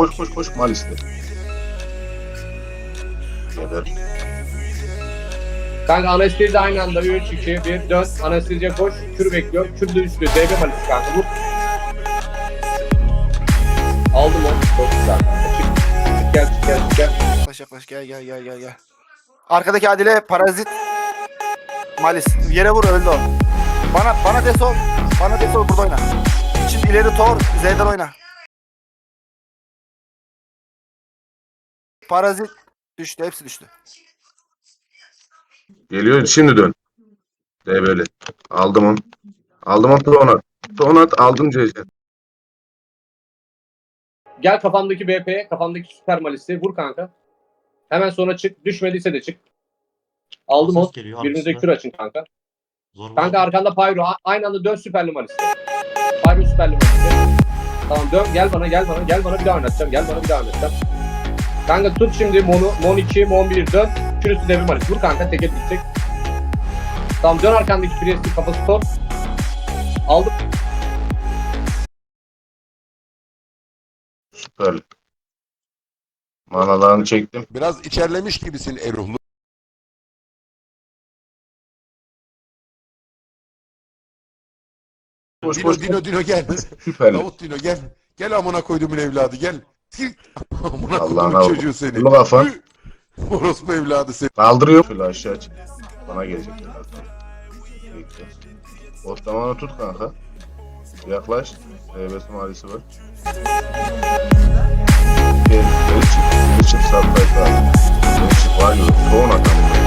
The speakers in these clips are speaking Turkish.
Koş koş koş Malis'te. Geber. Kanka anestezi de aynı anda 3, 2, 1, dön. Anesteziye koş. Kür bekliyor. Kür de üstü. DB malisi kanka. Vur. Aldım onu. Çok güzel kanka. Çık. Çık gel çık gel çık gel. Yaklaş yaklaş gel gel gel gel gel. Arkadaki Adile parazit Malis yere vur öldü o. Bana bana desol. Bana desol burada oyna. Şimdi ileri Thor Z'den oyna. Parazit düştü hepsi düştü. Geliyor şimdi dön. DB'li. Aldım onu. Aldım onu Tonat. Tonat aldım CC. Gel kafamdaki BP'ye. Kafamdaki süper malisi. Vur kanka. Hemen sonra çık. Düşmediyse de çık. Aldım Ses o. geliyor kür açın kanka. Zor Kanka var. arkanda Pyro. A- Aynı anda dön süperli malisi. Pyro süperli malisi. Tamam dön. Gel bana gel bana. Gel bana bir daha oynatacağım. Gel bana bir daha oynatacağım. Kanka tut şimdi Mon'u. Mon 2, Mon 1 dön. Kürüstü devir malisi. Vur kanka. Teke gidecek. Tamam dön arkandaki Priest'i kafası top. Aldım. Süper. Manalarını çektim. Biraz içerlemiş gibisin Eruhlu. Koş Dino, koş. Dino, Dino gel. Süper. Davut Dino gel. Gel amına koydumun evladı gel. Gel. amına Allah'ına koydumun bak. çocuğu seni. Bunu kafan. Orospu evladı seni. Kaldırıyor. Şöyle aşağı çık. Bana gelecekler. Bekle. Ortamana tut kanka. Yaklaş. DB'si malisi var. Gel, geri çık. Geri çık sarpayt abi. Geri çık var ya. Soğun adam.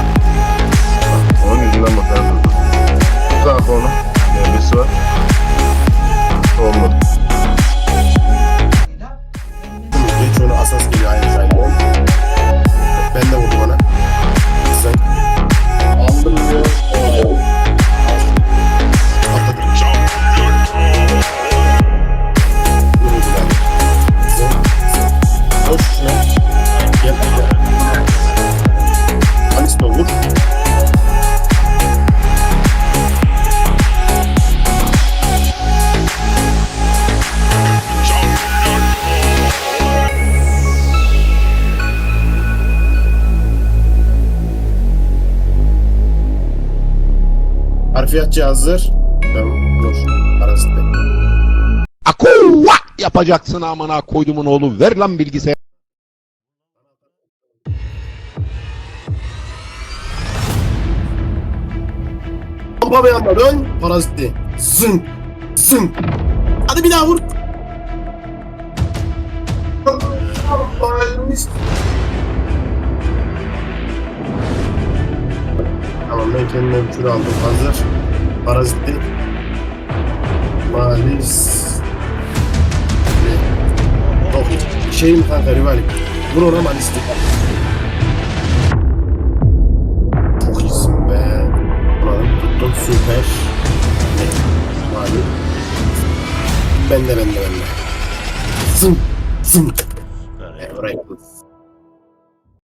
Harfiyatçı hazır. Ben dur. Arasında. Akuva yapacaksın amına koydumun oğlu. Ver lan bilgisayar. Bomba bir anda dön. Parazitli. Zın. Zın. Hadi bir daha vur. Tamam ben kendime bir kür aldım. Hazır. Parazitli. Malis. Yok. Şeyim kanka rivalik. Vur ona malisli. Çok iyisin be. Buranın tuttum süper. Mali. Ben de ben de ben de. Zım. Zım. Süper ya. E, orayı